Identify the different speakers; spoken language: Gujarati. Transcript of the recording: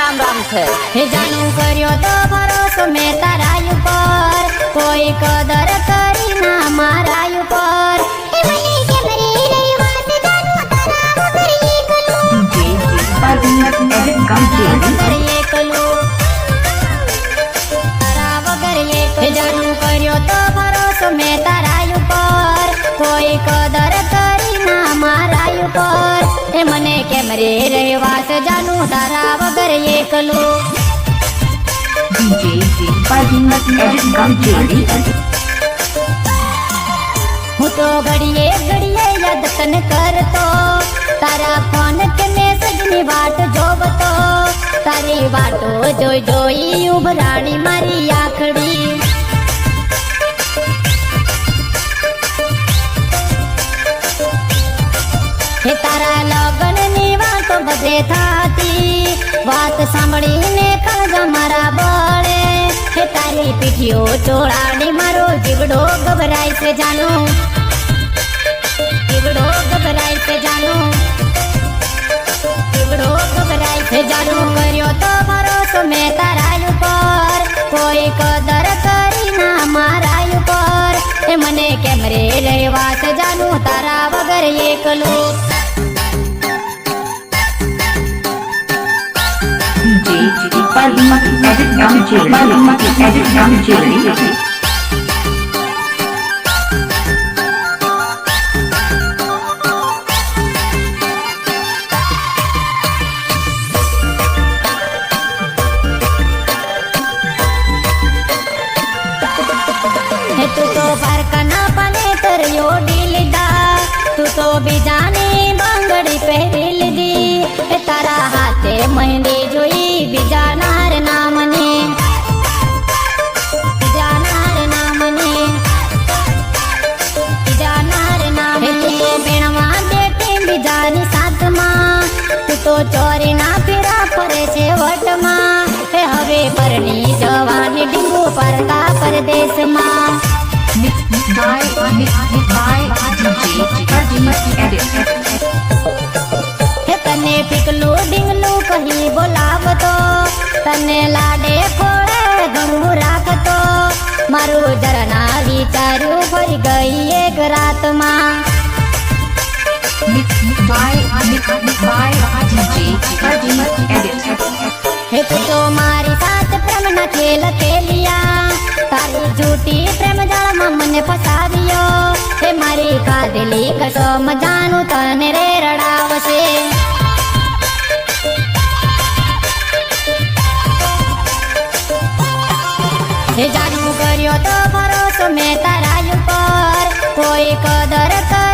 Speaker 1: રામ છે.
Speaker 2: હે જાણું કર્યો તો ભરોસો મેં તારા ઉપર. કોઈ કદર કરી ના મારા ઉપર. જાણું હે મને કેમ રે રહેવા છે તારા વગર એકલો. હું તો ઘડીએ ઘડીએ યાદ તને કરતો. તારા ફોન કે મેસેજની વાટ જોવતો. તારી વાટો જોઈ જોઈ ઉભરાણી મારી બધે થાતી. વાત સાંભળીને કાજા મારા બળે. હે તારી પીઠીઓ ચોળાડે મારો જીવડો ગભરાય છે જાનો. જીવડો ગભરાય છે જાનો. જીવડો ગભરાય છે જાનો. કર્યો તો ભરોસો મેં તારા ઉપર. કોઈ કદર કરી ના મારા ઉપર. મને કેમ રે રહેવા જાનું? તારા વગર એકલું તું તો પારકાના પાને તરયો લીધા. તું તો બીજાની ચોરી ના ફેરા ફરે છે વટમાં. હે હવે પરણી જવાની ડીંગુ પરકા પરદેશમાં. તને પીકલું ડીંગલું કહી બોલાવતો. તને લાડે ખોળે ગંગુ રાખતો. મારું જરા ના વિચાર્યું ફરી ગઈ એક રાતમાં. હે તો મારી સાથ પ્રેમના ખેલ ખેલિયા, તારી જૂઠી પ્રેમ જાળમાં મને ફસાવ્યો. હે મારી કાદલી કસમ મજાનું તને રે રડાવશે હે જાણું કર્યો તો ભરોસો મેં તારા ઉપર. કોઈ કદર કરી